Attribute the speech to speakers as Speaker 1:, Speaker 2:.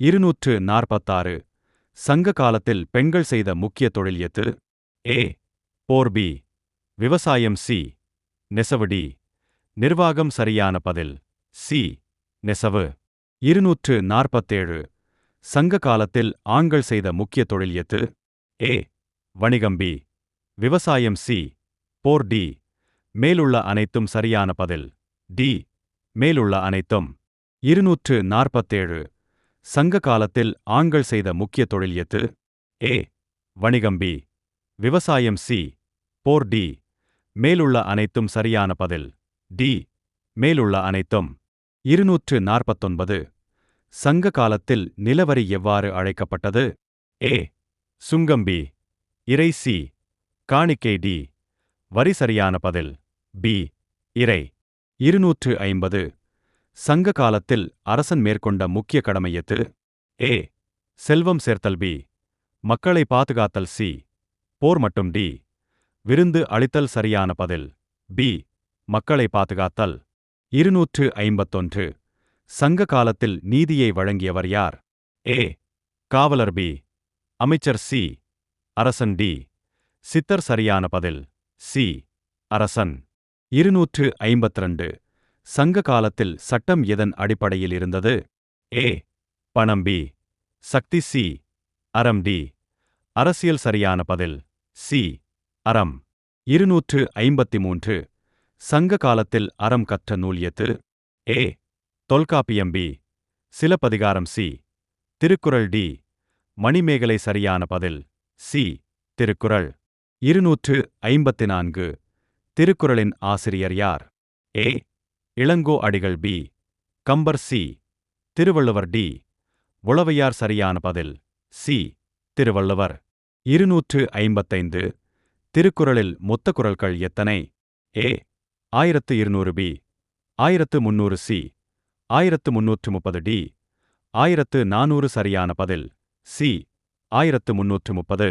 Speaker 1: இருநூற்று நாற்பத்தாறு. சங்க காலத்தில் பெண்கள் செய்த முக்கிய தொழில் எத்து ஏ. போர் பி. விவசாயம் சி. நெசவடி. நிர்வாகம் சரியான பதில். சி. நெசவு. இருநூற்று நாற்பத்தேழு. சங்க காலத்தில் ஆண்கள் செய்த முக்கிய தொழில் எத்து ஏ. வணிகம் பி. விவசாயம் சி. போர் டி. மேலுள்ள அனைத்தும் சரியான பதில். டி. மேலுள்ள அனைத்தும். இருநூற்று நாற்பத்தேழு. சங்க காலத்தில் ஆண்கள் செய்த முக்கிய தொழில் எத்து ஏ. வணிகம். பி. விவசாயம். சி. போர். டி. மேலுள்ள அனைத்தும் சரியான பதில். டி. மேலுள்ள அனைத்தும். இருநூற்று நாற்பத்தொன்பது. சங்க காலத்தில் நிலவரி எவ்வாறு அழைக்கப்பட்டது? ஏ. சுங்கம். பி. இறை. சி. காணிக்கை. டி. வரி சரியான பதில். பி. இறை. இருநூற்று ஐம்பது. சங்க காலத்தில் அரசன் மேற்கொண்ட முக்கிய கடமையத்து ஏ. செல்வம் சேர்த்தல் பி. மக்களை பாதுகாத்தல் சி. போர் மட்டும் டி. விருந்து அளித்தல் சரியான பதில் பி. மக்களை பாதுகாத்தல். இருநூற்று ஐம்பத்தொன்று. சங்க காலத்தில் நீதியை வழங்கியவர் யார்? ஏ. காவலர் பி. அமைச்சர் சி. அரசன் டி. சித்தர் சரியான பதில் சி. அரசன். இருநூற்று ஐம்பத்திரண்டு. சங்க காலத்தில் சட்டம் எதன் அடிப்படையில் இருந்தது? ஏ. பணம். பி. சக்தி. சி. அறம். டி. அரசியல் சரியான பதில். சி. அறம். இருநூற்று ஐம்பத்தி மூன்று. சங்க காலத்தில் அறம் கற்ற நூல் A. Tolkappiyam. B. Silappathikaram. C. Thirukkural. D. Manimegalai சரியான பதில். சி. திருக்குறள். இருநூற்று ஐம்பத்தி நான்கு. திருக்குறளின் ஆசிரியர் யார்? A. Ilango Adigal B. Kambar C. Thiruvalluvar D. Avvaiyar சரியான பதில். சி. திருவள்ளுவர். இருநூற்று ஐம்பத்தைந்து. திருக்குறளில் மொத்த குரல்கள் எத்தனை? ஏ. ஆயிரத்து இருநூறு பி. ஆயிரத்து முன்னூறு சி. ஆயிரத்து முன்னூற்று முப்பது டி. ஆயிரத்து நானூறு சரியான பதில். சி. ஆயிரத்து முன்னூற்று முப்பது.